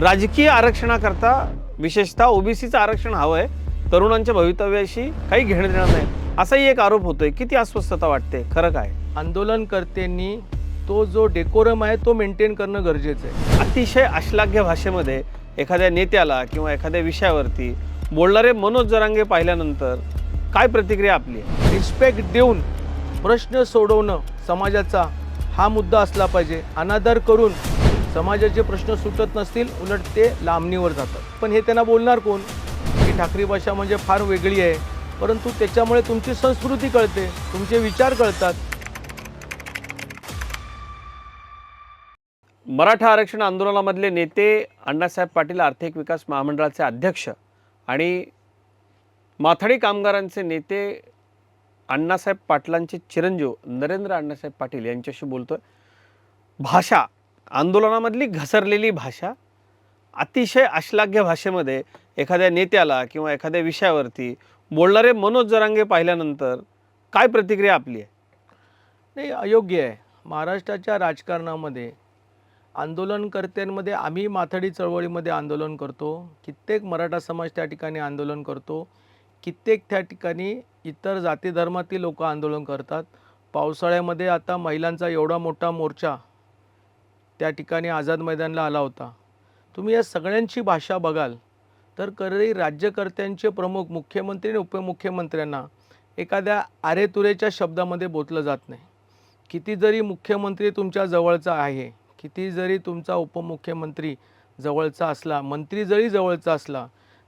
राजकीय आरक्षणाकरता विशेषतः ओबीसीचं आरक्षण हवं आहे तरुणांच्या भवितव्याशी काही घेणं देणार नाही. असाही एक आरोप होतोय. किती अस्वस्थता वाटते? खरं काय? आंदोलनकर्त्यांनी तो जो डेकोरम आहे तो मेंटेन करणं गरजेचं आहे. अतिशय अश्लाघ्य भाषेमध्ये एखाद्या नेत्याला किंवा एखाद्या विषयावरती बोलणारे मनोज जरांगे पाहिल्यानंतर काय प्रतिक्रिया आपली? रिस्पेक्ट देऊन प्रश्न सोडवणं समाजाचा हा मुद्दा असला पाहिजे. अनादर करून समाजाचे प्रश्न सुटत नसतील उलट ते लांबणीवर जातात. पण हे त्यांना बोलणार कोण? की ठाकरी भाषा म्हणजे फार वेगळी आहे. परंतु त्याच्यामुळे तुमची संस्कृती कळते तुमचे विचार कळतात. मराठा आरक्षण आंदोलनामधले नेते अण्णासाहेब पाटील आर्थिक विकास महामंडळाचे अध्यक्ष आणि माथाडी कामगारांचे नेते अण्णासाहेब पाटलांचे चिरंजीव नरेंद्र अण्णासाहेब पाटील यांच्याशी बोलतोय. भाषा आंदोलनामधली घसरलेली भाषा अतिशय अश्लाघ्य भाषेमध्ये एखाद्या नेत्याला किंवा एखाद्या विषयावरती बोलणारे मनोज जरांगे पाहिल्यानंतर काय प्रतिक्रिया आपली आहे? नाही अयोग्य आहे. महाराष्ट्राच्या राजकारणामध्ये आंदोलनकर्त्यांमध्ये आम्ही माथडी चळवळीमध्ये आंदोलन करतो. कित्येक मराठा समाज त्या ठिकाणी आंदोलन करतो. कित्येक त्या ठिकाणी इतर जाती धर्मातील लोक आंदोलन करतात. पावसाळ्यामध्ये आता महिलांचा एवढा मोठा मोर्चा त्या ठिकाणी आझाद मैदानला आला होता. तुम्ही या सगळ्यांची भाषा बघाल. तर कधी राज्यकर्त्यांचे प्रमुख मुख्यमंत्री आणि उपमुख्यमंत्र्यांना एखाद्या आरेतुरेच्या शब्दामध्ये बोललं जात नाही. किती जरी मुख्यमंत्री तुमच्या जवळचा आहे किती जरी तुमचा उपमुख्यमंत्री जवळचा असला मंत्री जरी जवळचा असला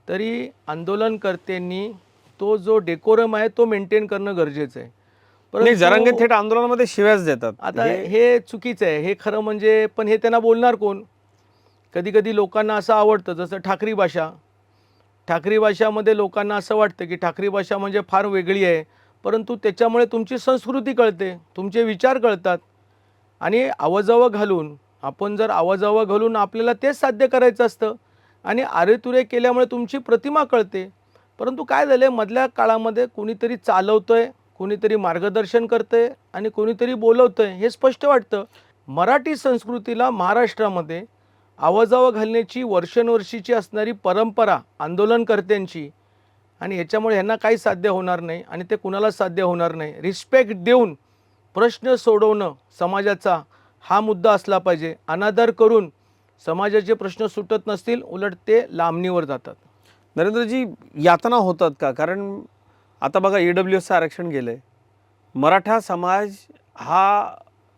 तरी आंदोलनकर्त्यांनी तो जो डेकोरम आहे तो मेंटेन करणं गरजेचं आहे. नाही जरांगे थेट आंदोलनामध्ये शिव्याच देतात. आता हे- हे चुकीचं आहे. हे खरं म्हणजे पण हे त्यांना बोलणार कोण? कधी कधी लोकांना असं आवडतं जसं ठाकरी भाषा. ठाकरी भाषामध्ये लोकांना असं वाटतं की ठाकरी भाषा म्हणजे फार वेगळी आहे. परंतु त्याच्यामुळे तुमची संस्कृती कळते तुमचे विचार कळतात. आणि आवाजावं घालून आपण जर आवाजावं घालून आपल्याला तेच साध्य करायचं असतं आणि आरेतुरे केल्यामुळे तुमची प्रतिमा कळते. परंतु काय झालं आहे मधल्या काळामध्ये कोणीतरी चालवतं आहे कोणीतरी मार्गदर्शन करतं आहे आणि कोणीतरी बोलवतं आहे हे स्पष्ट वाटतं. मराठी संस्कृतीला महाराष्ट्रामध्ये आवाजावं घालण्याची वर्षानुवर्षीची असणारी परंपरा आंदोलनकर्त्यांची आणि ह्याच्यामुळे ह्यांना काही साध्य होणार नाही आणि ते कुणाला साध्य होणार नाही. रिस्पेक्ट देऊन प्रश्न सोडवणं समाजाचा हा मुद्दा असला पाहिजे. अनादर करून समाजाचे प्रश्न सुटत नसतील उलट ते लांबणीवर जातात. नरेंद्रजी यातना होतात का? कारण आता बघा ई डब्ल्यू एसचं आरक्षण आहे मराठा समाज हा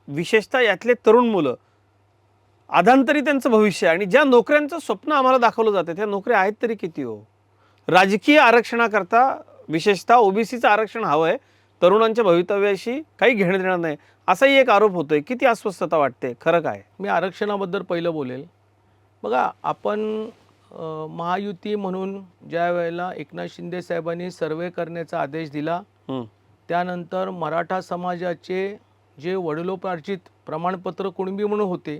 विशेषतः यातले तरुण मुलं आधांतरी त्यांचं भविष्य आहे आणि ज्या नोकऱ्यांचं स्वप्न आम्हाला दाखवलं जातं त्या नोकऱ्या आहेत तरी किती हो? राजकीय आरक्षणाकरता विशेषतः ओबीसीचं आरक्षण हवं आहे. तरुणांच्या भवितव्याशी काही घेणं देणार नाही. असाही एक आरोप होतोय. किती अस्वस्थता वाटते? खरं काय? मी आरक्षणाबद्दल पहिलं बोलेल. बघा आपण महायुती म्हणून ज्या वेळेला एकनाथ शिंदे साहेबांनी सर्वे करण्याचा आदेश दिला. त्यानंतर मराठा समाजाचे जे वडिलोपार्जित प्रमाणपत्र कुणबी म्हणून होते.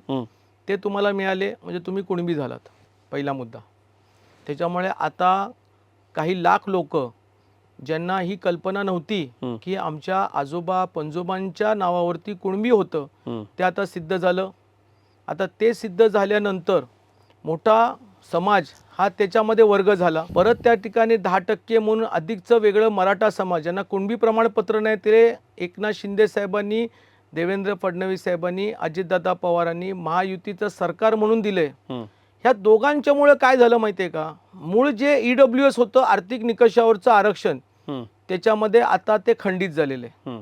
ते तुम्हाला मिळाले म्हणजे तुम्ही कुणबी झालात पहिला मुद्दा त्याच्यामुळे आता काही लाख लोक ज्यांना ही कल्पना नव्हती. की आमच्या आजोबा पंजोबांच्या नावावरती कुणबी होतं. ते आता सिद्ध झालं आता ते सिद्ध झाल्यानंतर मोठा समाज हा त्याच्यामध्ये वर्ग झाला परत त्या ठिकाणी दहा टक्के म्हणून अधिकचं वेगळं मराठा समाज ज्यांना कुणबी प्रमाणपत्र नाही ते एकनाथ शिंदे साहेबांनी देवेंद्र फडणवीस साहेबांनी अजितदादा पवारांनी महायुतीचं सरकार म्हणून दिले हं. ह्या दोघांच्यामुळे काय झालं माहिती आहे का मूळ जे ई डब्ल्यू एस होतं आर्थिक निकषावरचं आरक्षण. त्याच्यामध्ये आता ते खंडित झालेले आहे.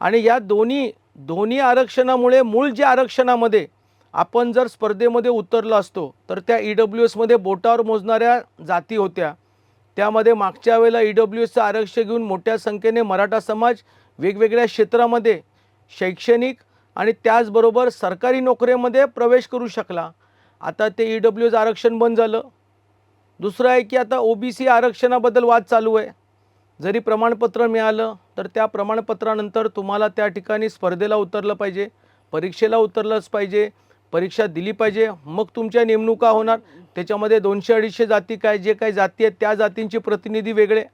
आणि या दोन्ही दोन्ही आरक्षणामुळे मूळ जे आरक्षणामध्ये आपण जर स्पर्धेमध्ये उतरलो असतो तर त्या ई डब्ल्यू एसमध्ये बोटावर मोजणाऱ्या जाती होत्या. त्यामध्ये मागच्या वेळेला ई डब्ल्यू एसचं आरक्षण घेऊन मोठ्या संख्येने मराठा समाज वेगवेगळ्या क्षेत्रामध्ये शैक्षणिक आणि त्याचबरोबर सरकारी नोकरीमध्ये प्रवेश करू शकला. आता ते ई डब्ल्यू एस आरक्षण बंद झालं. दुसरं आहे की आता ओ बी सी आरक्षणाबद्दल वाद चालू आहे. जरी प्रमाणपत्र मिळालं तर त्या प्रमाणपत्रानंतर तुम्हाला त्या ठिकाणी स्पर्धेला उतरलं पाहिजे परीक्षेला उतरलंच पाहिजे. परीक्षा दिली पाहिजे. मग तुमच्या नेमणुका होणार. त्याच्यामध्ये दोनशे अडीचशे जाती काय जे काही जाती आहेत त्या जातींचे प्रतिनिधी वेगळे.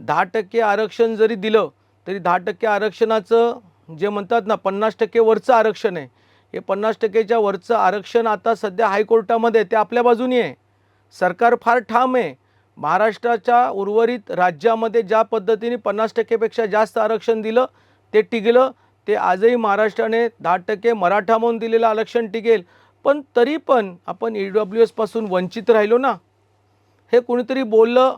दहा टक्के आरक्षण जरी दिलं तरी दहा टक्के आरक्षणाचं जे म्हणतात ना पन्नास टक्के वरचं आरक्षण आहे. हे पन्नास टक्केच्या वरचं आरक्षण आता सध्या हायकोर्टामध्ये ते आपल्या बाजूनी आहे. सरकार फार ठाम आहे. महाराष्ट्राच्या उर्वरित राज्यामध्ये ज्या पद्धतीने पन्नास टक्केपेक्षा जास्त आरक्षण दिलं ते टिकलं. ते आजही महाराष्ट्राने दहा टक्के मराठा म्हणून दिलेलं आरक्षण टिकेल. पण तरी पण आपण ई डब्ल्यू एसपासून वंचित राहिलो ना? हे कुणीतरी बोललं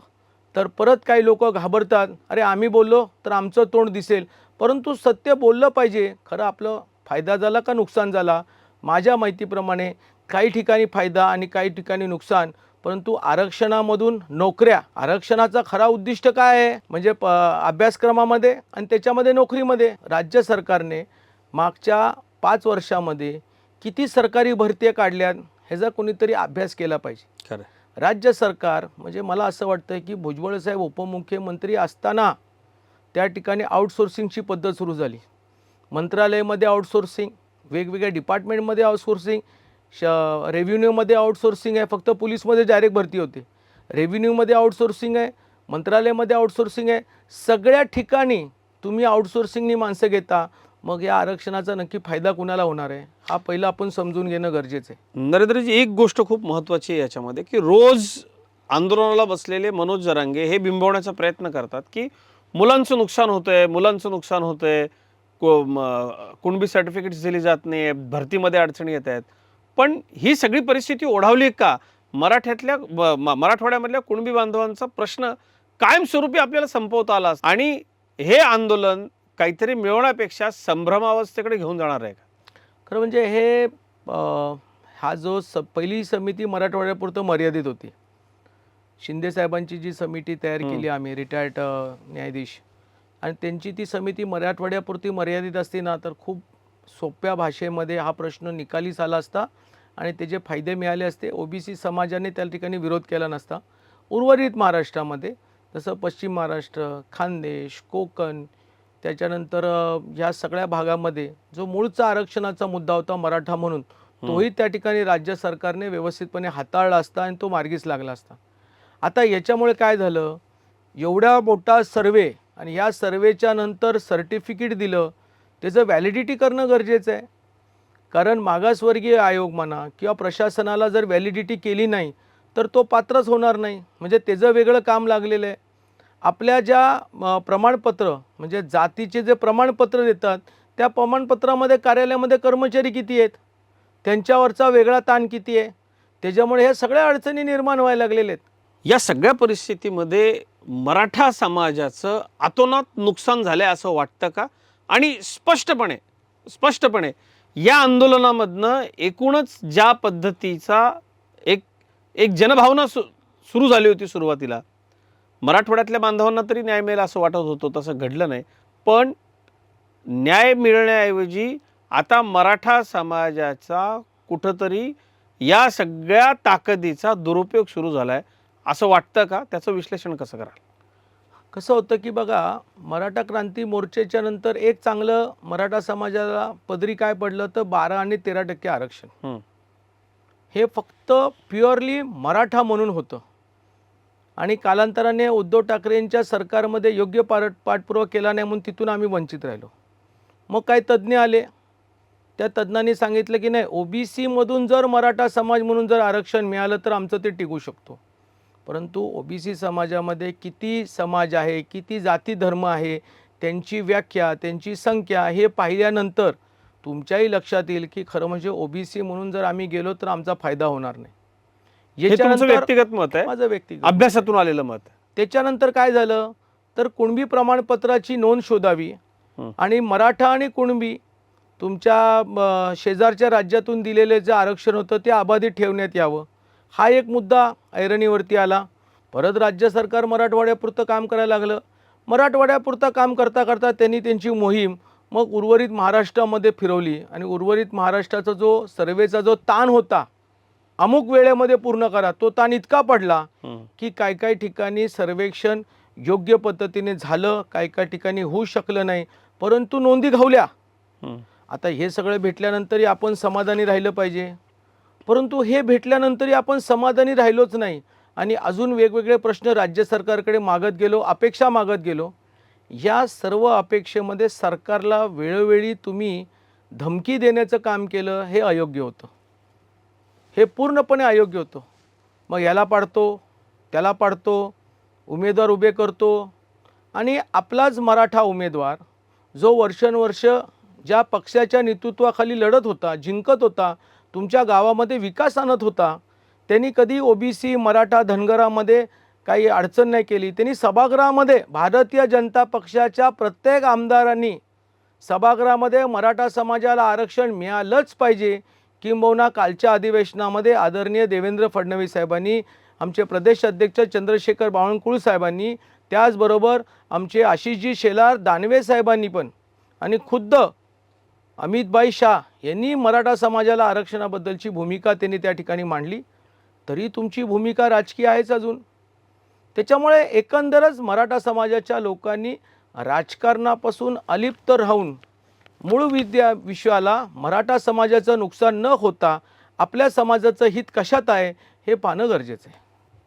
तर परत काही लोक घाबरतात. अरे आम्ही बोललो तर आमचं तोंड दिसेल. परंतु सत्य बोललं पाहिजे. खरं आपलं फायदा झाला का नुकसान झाला? माझ्या माहितीप्रमाणे काही ठिकाणी फायदा आणि काही ठिकाणी नुकसान. परंतु आरक्षणामधून नोकऱ्या आरक्षणाचा खरा उद्दिष्ट काय आहे? म्हणजे प अभ्यासक्रमामध्ये आणि त्याच्यामध्ये नोकरीमध्ये राज्य सरकारने मागच्या पाच वर्षामध्ये किती सरकारी भरत्या काढल्यात ह्याचा कोणीतरी अभ्यास केला पाहिजे. खरं राज्य सरकार म्हणजे मला असं वाटतं की भुजबळ साहेब उपमुख्यमंत्री असताना त्या ठिकाणी आउटसोर्सिंगची पद्धत सुरू झाली. मंत्रालयामध्ये आउटसोर्सिंग वेगवेगळ्या डिपार्टमेंटमध्ये आउटसोर्सिंग श रेव्हेन्यूमध्ये आउटसोर्सिंग आहे फक्त पोलीसमध्ये डायरेक्ट भरती होते. रेव्हेन्यूमध्ये आउटसोर्सिंग आहे मंत्रालयामध्ये आउटसोर्सिंग आहे सगळ्या ठिकाणी तुम्ही आउटसोर्सिंगनी माणसं घेता मग या आरक्षणाचा नक्की फायदा कुणाला होणार आहे हा पहिला आपण समजून घेणं गरजेचं आहे. नरेंद्रजी एक गोष्ट खूप महत्त्वाची आहे याच्यामध्ये की रोज आंदोलनाला बसलेले मनोज जरांगे हे बिंबवण्याचा प्रयत्न करतात की मुलांचं नुकसान होतंय मुलांचं नुकसान होतंय को कुणबी सर्टिफिकेट्स दिली जात नाही भरतीमध्ये अडचणी येत आहेत पण ही सगळी परिस्थिती ओढावली का? मराठ्यातल्या मराठवाड्यामधल्या कुणबी बांधवांचा प्रश्न कायमस्वरूपी आपल्याला संपवता आला असता. आणि हे आंदोलन काहीतरी मिळवण्यापेक्षा संभ्रमावस्थेकडे घेऊन जाणार आहे का? खरं म्हणजे हे हा जो स पहिली समिती मराठवाड्यापुरतं मर्यादित होती. शिंदे साहेबांची जी समिती तयार. केली आम्ही रिटायर्ड न्यायाधीश. आणि त्यांची ती समिती मराठवाड्यापुरती मर्यादित असती ना तर खूप सोप्या भाषेमध्ये हा प्रश्न निकालीस आला असता. आणि त्याचे फायदे मिळाले असते ओबीसी समाजाने त्या ठिकाणी विरोध केला नसता. उर्वरित महाराष्ट्रामध्ये जसं पश्चिम महाराष्ट्र खानदेश कोकण त्याच्यानंतर ह्या सगळ्या भागामध्ये जो मूळचा आरक्षणाचा मुद्दा होता मराठा म्हणून तोही त्या ठिकाणी राज्य सरकारने व्यवस्थितपणे हाताळला असता आणि तो मार्गीच लागला असता. आता याच्यामुळे काय झालं? एवढा मोठा सर्वे आणि या सर्वेच्या नंतर सर्टिफिकेट दिलं त्याचं व्हॅलिडिटी करणं गरजेचं आहे. कारण मागासवर्गीय आयोग म्हणा किंवा प्रशासनाला जर व्हॅलिडिटी केली नाही तर तो पात्रच होणार नाही. म्हणजे त्याचं वेगळं काम लागलेलं आहे. आपल्या ज्या प्रमाणपत्र म्हणजे जातीचे जे प्रमाणपत्र देतात त्या प्रमाणपत्रामध्ये कार्यालयामध्ये कर्मचारी किती आहेत? त्यांच्यावरचा वेगळा ताण किती आहे? त्याच्यामुळे ह्या सगळ्या अडचणी निर्माण व्हायला लागलेल्या आहेत. या सगळ्या परिस्थितीमध्ये मराठा समाजाचं आतोनात नुकसान झालंय असं वाटतं का? आणि स्पष्टपणे स्पष्टपणे या आंदोलनामधनं एकूणच ज्या पद्धतीचा एक एक जनभावना सु सुरू झाली होती सुरुवातीला मराठवाड्यातल्या बांधवांना तरी न्याय मिळेल असं वाटत होतं तसं घडलं नाही. पण न्याय मिळण्याऐवजी आता मराठा समाजाचा कुठंतरी या सगळ्या ताकदीचा दुरुपयोग सुरू झाला आहे असं वाटतं का? त्याचं विश्लेषण कसं कराल? कसं होतं की बघा मराठा क्रांती मोर्चेच्या नंतर एक चांगलं मराठा समाजाला पदरी काय पडलं तर बारा आणि तेरा टक्के आरक्षण. हं. हे फक्त प्युअरली मराठा म्हणून होतं. आणि कालांतराने उद्धव ठाकरेंच्या सरकारमध्ये योग्य पार पाठपुरावा केला नाही म्हणून तिथून आम्ही वंचित राहिलो. मग काही तज्ज्ञ आले. त्या तज्ज्ञांनी सांगितलं की नाही ओबीसीमधून जर मराठा समाज म्हणून जर आरक्षण मिळालं तर आमचं ते टिकू शकतो. परंतु ओबीसी समाजामध्ये किती समाज आहे किती जाती धर्म आहे त्यांची व्याख्या त्यांची संख्या हे पाहिल्यानंतर तुमच्याही लक्षात येईल की खरं म्हणजे ओबीसी म्हणून जर आम्ही गेलो तर आमचा फायदा होणार नाही. हे व्यक्तिगत मत आहे? माझं व्यक्तिगत अभ्यासातून आलेलं मत. त्याच्यानंतर काय झालं? तर कुणबी प्रमाणपत्राची नोंद शोधावी. आणि मराठा आणि कुणबी तुमच्या शेजारच्या राज्यातून दिलेले जे आरक्षण होतं ते अबाधित ठेवण्यात यावं. हा एक मुद्दा ऐरणीवरती आला परत राज्य सरकार मराठवाड्यापुरतं काम करायला लागलं मराठवाड्यापुरतं काम करता करता त्यांनी त्यांची मोहीम मग उर्वरित महाराष्ट्रामध्ये फिरवली आणि उर्वरित महाराष्ट्राचा जो सर्वेचा जो ताण होता अमुक वेळेमध्ये पूर्ण करा तो ताण इतका पडला. की काय काय ठिकाणी सर्वेक्षण योग्य पद्धतीने झालं काय काय ठिकाणी होऊ शकलं नाही परंतु नोंदी घावल्या. आता हे सगळं भेटल्यानंतरही आपण समाधानी राहिलं पाहिजे परंतु हे भेटल्यानंतरही आपण समाधानी राहिलोच नाही. आणि अजून वेगवेगळे प्रश्न राज्य सरकारकडे मागत गेलो अपेक्षा मागत गेलो. या सर्व अपेक्षेमध्ये सरकारला वेळोवेळी तुम्ही धमकी देण्याचं काम केलं हे अयोग्य होतं. हे पूर्णपणे अयोग्य होतं. मग याला पाडतो त्याला पाडतो उमेदवार उभे करतो. आणि आपलाच मराठा उमेदवार जो वर्षानुवर्ष ज्या पक्षाच्या नेतृत्वाखाली लढत होता जिंकत होता तुमच्या गावामध्ये विकास आणत होता. त्यांनी कधी ओबीसी मराठा धनगरामध्ये काही अडचण नाही केली. त्यांनी सभागृहामध्ये भारतीय जनता पक्षाच्या प्रत्येक आमदारांनी सभागृहामध्ये मराठा समाजाला आरक्षण मिळालंच पाहिजे. किंबहुना कालच्या अधिवेशनामध्ये आदरणीय देवेंद्र फडणवीस साहेबांनी आमचे प्रदेश अध्यक्ष चंद्रशेखर बावनकुळ साहेबांनी त्याचबरोबर आमचे आशिषजी शेलार दानवे साहेबांनी पण आणि खुद्द अमितबाई शाह यांनी मराठा समाजाला आरक्षणाबद्दलची भूमिका त्यांनी त्या ठिकाणी मांडली. तरी तुमची भूमिका राजकीय आहेच अजून. त्याच्यामुळे एकंदरच मराठा समाजाच्या लोकांनी राजकारणापासून अलिप्त राहून मूळ विद्या विश्वाला मराठा समाजाचं नुकसान न होता आपल्या समाजाचं हित कशात आहे हे पाहणं गरजेचं आहे.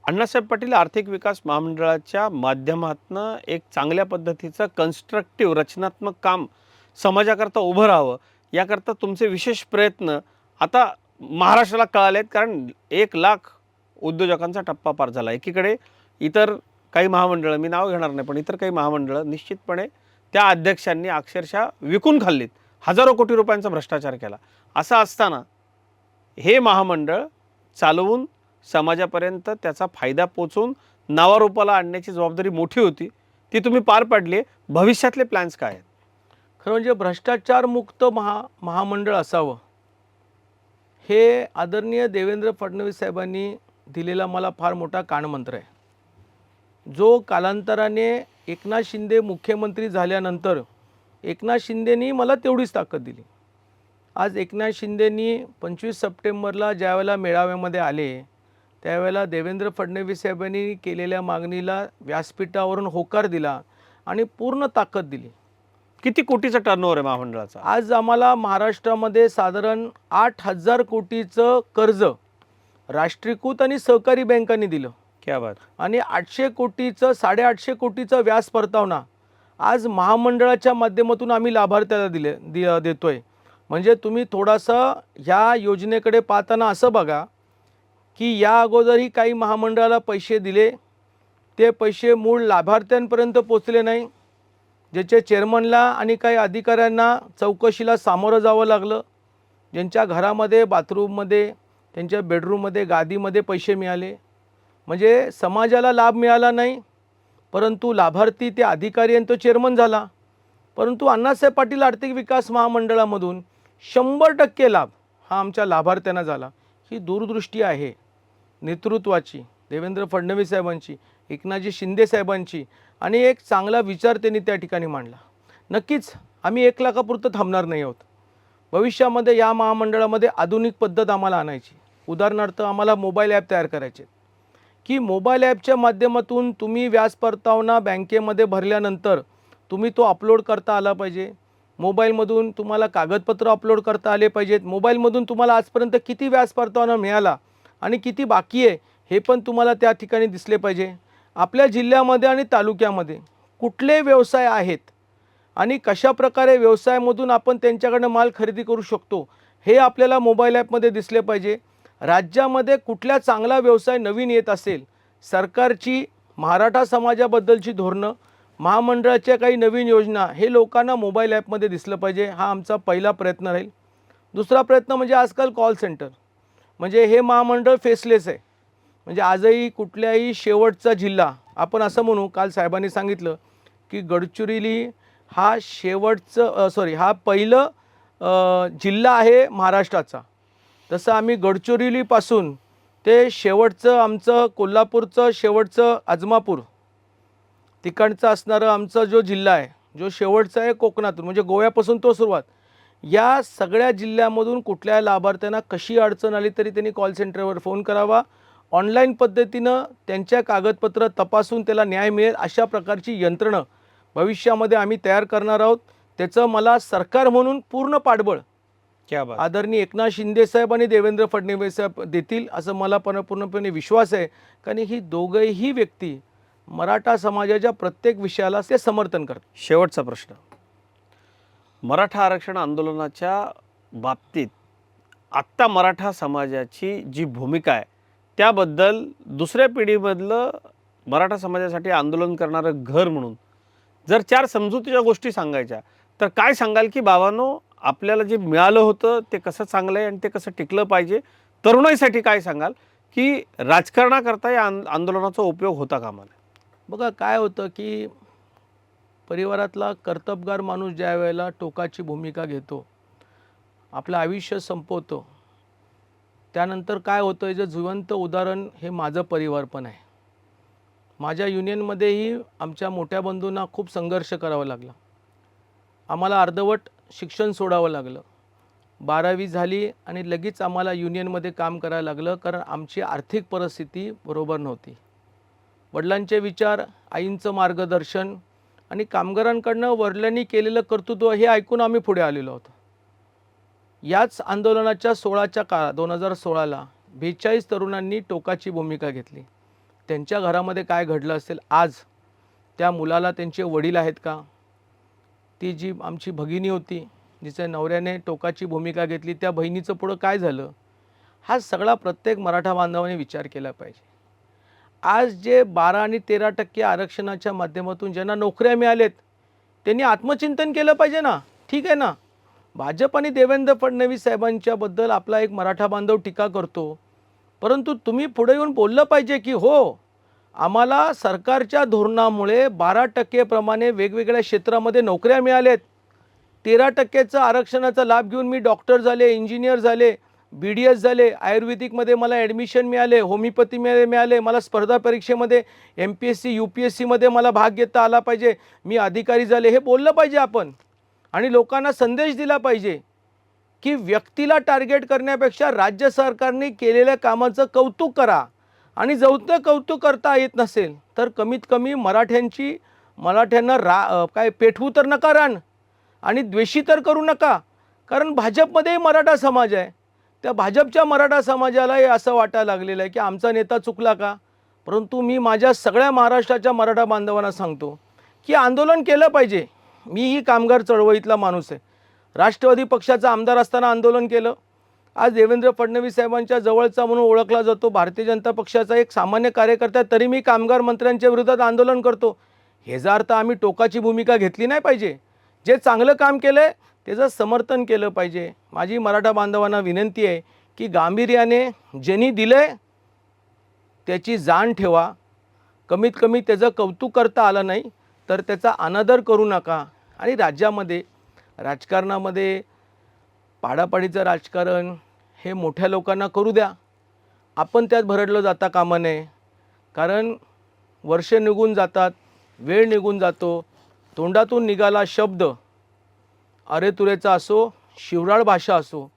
अण्णासाहेब पाटील आर्थिक विकास महामंडळाच्या माध्यमातनं एक चांगल्या पद्धतीचं कन्स्ट्रक्टिव्ह रचनात्मक काम समाजाकरता उभं राहावं याकरता तुमचे विशेष प्रयत्न आता महाराष्ट्राला कळाले आहेत कारण एक लाख उद्योजकांचा टप्पा पार झाला. एकीकडे इतर काही महामंडळं मी नाव घेणार नाही पण इतर काही महामंडळं निश्चितपणे त्या अध्यक्षांनी अक्षरशः विकून खाल्लीत. हजारो कोटी रुपयांचा भ्रष्टाचार केला. असं असताना हे महामंडळ चालवून समाजापर्यंत त्याचा फायदा पोचवून नावारूपाला आणण्याची जबाबदारी मोठी होती. ती तुम्ही पार पाडली आहे. भविष्यातले प्लॅन्स काय आहेत? खरं म्हणजे भ्रष्टाचारमुक्त महा महामंडळ असावं. हे आदरणीय देवेंद्र फडणवीस साहेबांनी दिलेला मला फार मोठा कानमंत्र आहे. जो कालांतराने एकनाथ शिंदे मुख्यमंत्री झाल्यानंतर एकनाथ शिंदेनी मला तेवढीच ताकद दिली. आज एकनाथ शिंदेनी पंचवीस सप्टेंबरला ज्यावेळेला मेळाव्यामध्ये आले त्यावेळेला देवेंद्र फडणवीस साहेबांनी केलेल्या मागणीला व्यासपीठावरून होकार दिला आणि पूर्ण ताकद दिली. किती कोटीचा टर्नओव्हर आहे महामंडळाचा? आज आम्हाला महाराष्ट्रामध्ये साधारण आठ हजार कोटीचं कर्ज राष्ट्रीयकृत आणि सहकारी बँकांनी दिलं. क्या बात. आणि आठशे कोटीचं साडेआठशे कोटीचं व्याज परतावना आज महामंडळाच्या माध्यमातून आम्ही लाभार्थ्याला दिले दि देतोय. म्हणजे तुम्ही थोडासा ह्या योजनेकडे पाहताना असं बघा की या अगोदरही काही महामंडळाला पैसे दिले. ते पैसे मूळ लाभार्थ्यांपर्यंत पोचले नाही. ज्याच्या चेअरमनला आणि काही अधिकाऱ्यांना चौकशीला सामोरं जावं लागलं. ज्यांच्या घरामध्ये बाथरूममध्ये त्यांच्या बेडरूममध्ये गादीमध्ये पैसे मिळाले. म्हणजे समाजाला लाभ मिळाला नाही. परंतु लाभार्थी ते अधिकारी आणि तो चेअरमन झाला. परंतु अण्णासाहेब पाटील आर्थिक विकास महामंडळामधून शंभर टक्के लाभ हा आमच्या लाभार्थ्यांना झाला. ही दूरदृष्टी आहे नेतृत्वाची देवेंद्र फडणवीस साहेबांची. एकनाथजी शिंदे साहेबांची आणि एक चांगला विचार त्यांनी त्या ठिकाणी मांडला. नक्कीच आम्ही एक लाखापुरतं थांबणार नाही आहोत. भविष्यामध्ये या महामंडळामध्ये आधुनिक पद्धत आम्हाला आणायची. उदाहरणार्थ आम्हाला मोबाईल ॲप तयार करायचे. की मोबाईल ॲपच्या माध्यमातून तुम्ही व्याज परतावना बँकेमध्ये भरल्यानंतर तुम्ही तो अपलोड करता आला पाहिजे. मोबाईलमधून तुम्हाला कागदपत्र अपलोड करता आले पाहिजेत. मोबाईलमधून तुम्हाला आजपर्यंत किती व्याज परतावना मिळाला आणि किती बाकी आहे हे पण तुम्हाला त्या ठिकाणी दिसले पाहिजे. आपल्या जिल्ह्यामध्ये आणि तालुक्यामध्ये कुठले व्यवसाय आहेत आणि कशा प्रकारे व्यवसायामधून आपण त्यांच्याकडनं माल खरेदी करू शकतो हे आपल्याला मोबाईल ॲपमध्ये दिसले पाहिजे. राज्यामध्ये कुठल्या चांगला व्यवसाय नवीन येत असेल सरकारची मराठा समाजाबद्दलची धोरणं महामंडळाच्या काही नवीन योजना हे लोकांना मोबाईल ॲपमध्ये दिसलं पाहिजे हा आमचा पहिला प्रयत्न राहील. दुसरा प्रयत्न म्हणजे आजकाल कॉल सेंटर. म्हणजे हे महामंडळ फेसलेस आहे. म्हणजे आजही कुठल्याही शेवटचा जिल्हा आपण असं म्हणू काल साहेबांनी सांगितलं की गडचिरोली हा शेवटचं सॉरी हा पहिलं जिल्हा आहे महाराष्ट्राचा. तसं आम्ही गडचिरोलीपासून ते शेवटचं आमचं कोल्हापूरचं शेवटचं अजमापूर तिकडचं असणारं आमचा जो जिल्हा आहे जो शेवटचा आहे कोकणातून म्हणजे गोव्यापासून तो सुरुवात या सगळ्या जिल्ह्यामधून कुठल्या लाभार्थ्यांना कशी अडचण आली तरी त्यांनी कॉल सेंटरवर फोन करावा. ऑनलाईन पद्धतीनं त्यांच्या कागदपत्र तपासून त्याला न्याय मिळेल अशा प्रकारची यंत्रणं भविष्यामध्ये आम्ही तयार करणार आहोत. त्याचं मला सरकार म्हणून पूर्ण पाठबळ. आदरणीय एकनाथ शिंदे साहेब आणि देवेंद्र फडणवीस साहेब देतील असं मला पण पूर्णपणे विश्वास आहे. कारण ही दोघंही व्यक्ती मराठा समाजाच्या प्रत्येक विषयाला ते समर्थन करतात. शेवटचा प्रश्न. मराठा आरक्षण आंदोलनाच्या बाबतीत आत्ता मराठा समाजाची जी भूमिका आहे त्याबद्दल दुसऱ्या पिढीमधलं मराठा समाजासाठी आंदोलन करणारं घर म्हणून जर चार समजुतीच्या गोष्टी सांगायच्या तर काय सांगाल की बाबांनो आपल्याला जे मिळालं होतं ते कसं चांगलं आहे आणि ते कसं टिकलं पाहिजे? तरुणाईसाठी काय सांगाल की राजकारणाकरता या आंदोलनाचा उपयोग होता कामाला बघा काय होतं की परिवारातला कर्तबगार माणूस ज्या वेळेला टोकाची भूमिका घेतो आपलं आयुष्य संपवतो त्यानंतर काय होतं याचं जिवंत उदाहरण हे माझं परिवार पण आहे. माझ्या युनियनमध्येही आमच्या मोठ्या बंधूंना खूप संघर्ष करावा लागला. आम्हाला अर्धवट शिक्षण सोडावं लागलं. बारावी झाली आणि लगेच आम्हाला युनियनमध्ये काम करायला लागलं कारण आमची आर्थिक परिस्थिती बरोबर नव्हती. वडिलांचे विचार आईंचं मार्गदर्शन आणि कामगारांकडनं वडिलांनी केलेलं कर्तृत्व हे ऐकून आम्ही पुढे आलेलो होतो. याच आंदोलनाच्या सोळाच्या काळात दोन हजार सोळाला बेचाळीस तरुणांनी टोकाची भूमिका घेतली. त्यांच्या घरामध्ये काय घडलं असेल आज? त्या मुलाला त्यांचे वडील आहेत का? ती जी आमची भगिनी होती जिच्या नवऱ्याने टोकाची भूमिका घेतली त्या बहिणीचं पुढं काय झालं? हा सगळा प्रत्येक मराठा बांधवाने विचार केला पाहिजे. आज जे बारा आणि तेरा टक्के आरक्षणाच्या माध्यमातून ज्यांना नोकऱ्या मिळाल्यात त्यांनी आत्मचिंतन केलं पाहिजे ना? ठीक आहे ना? भाजप आणि देवेंद्र फडणवीस साहेबांच्याबद्दल आपला एक मराठा बांधव टीका करतो. परंतु तुम्ही पुढे येऊन बोललं पाहिजे की हो आम्हाला सरकारच्या धोरणामुळे बारा टक्केप्रमाणे वेगवेगळ्या क्षेत्रामध्ये नोकऱ्या मिळाल्यात. तेरा टक्क्याचं आरक्षणाचा लाभ घेऊन मी डॉक्टर झाले इंजिनियर झाले बी डी एस झाले आयुर्वेदिकमध्ये मला ॲडमिशन मिळाले होमिओपॅथीमध्ये मिळाले मला स्पर्धा परीक्षेमध्ये M P S C U P S सीमध्ये मला भाग घेता आला पाहिजे मी अधिकारी झाले हे बोललं पाहिजे आपण. आणि लोकांना संदेश दिला पाहिजे की व्यक्तीला टार्गेट करण्यापेक्षा राज्य सरकारने केलेल्या कामाचं कौतुक करा. आणि जवतं कौतुक करता येत नसेल तर कमीत कमी मराठ्यांची मराठ्यांना रा काय पेठवू तर नका रान. आणि द्वेषी तर करू नका. कारण भाजपमध्येही मराठा समाज आहे. त्या भाजपच्या मराठा समाजाला हे असं वाटायला लागलेलं आहे की आमचा नेता चुकला का? परंतु मी माझ्या सगळ्या महाराष्ट्राच्या मराठा बांधवांना सांगतो की आंदोलन केलं पाहिजे. मीही कामगार चळवळीतला माणूस आहे. राष्ट्रवादी पक्षाचा आमदार असताना आंदोलन केलं. आज देवेंद्र फडणवीस साहेबांच्या जवळचा म्हणून ओळखला जातो. भारतीय जनता पक्षाचा एक सामान्य कार्यकर्ता आहे, तरी मी कामगार मंत्र्यांच्या विरोधात आंदोलन करतो. ह्याचा अर्थ आम्ही टोकाची भूमिका घेतली नाही पाहिजे. जे चांगलं काम केलं आहे त्याचं समर्थन केलं पाहिजे. माझी मराठा बांधवांना विनंती आहे की गांभीर्याने ज्यांनी दिलं आहे त्याची जाण ठेवा. कमीत कमी त्याचं कौतुक करता आलं नाही. तर त्याचा अनादर करू नका. आणि राज्यामध्ये राजकारणामध्ये पाडापाडीचं राजकारण हे मोठ्या लोकांना करू द्या. आपण त्यात भरडलं जाता कामा नये. कारण वर्ष निघून जातात वेळ निघून जातो. तोंडातून निघाला शब्द अरेतुरेचा असो शिवराळ भाषा असो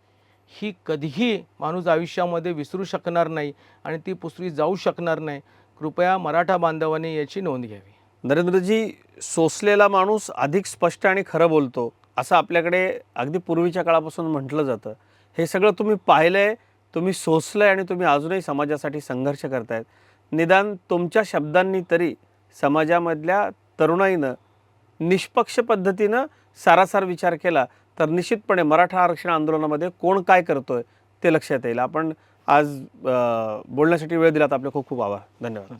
ही कधीही माणूस आयुष्यामध्ये विसरू शकणार नाही आणि ती पुसरी जाऊ शकणार नाही. कृपया मराठा बांधवांनी याची नोंद घ्यावी. नरेंद्रजी सोसलेला माणूस अधिक स्पष्ट आणि खरं बोलतो असं आपल्याकडे अगदी पूर्वीच्या काळापासून म्हटलं जातं. हे सगळं तुम्ही पाहिलं आहे तुम्ही सोसलं आहे आणि तुम्ही अजूनही समाजासाठी संघर्ष करतायत. निदान तुमच्या शब्दांनी तरी समाजामधल्या तरुणाईनं निष्पक्ष पद्धतीनं सारासार विचार केला तर निश्चितपणे मराठा आरक्षण आंदोलनामध्ये कोण काय करतोय ते लक्षात येईल. आपण आज बोलण्यासाठी वेळ दिलात आपले खूप खूप आभार. धन्यवाद.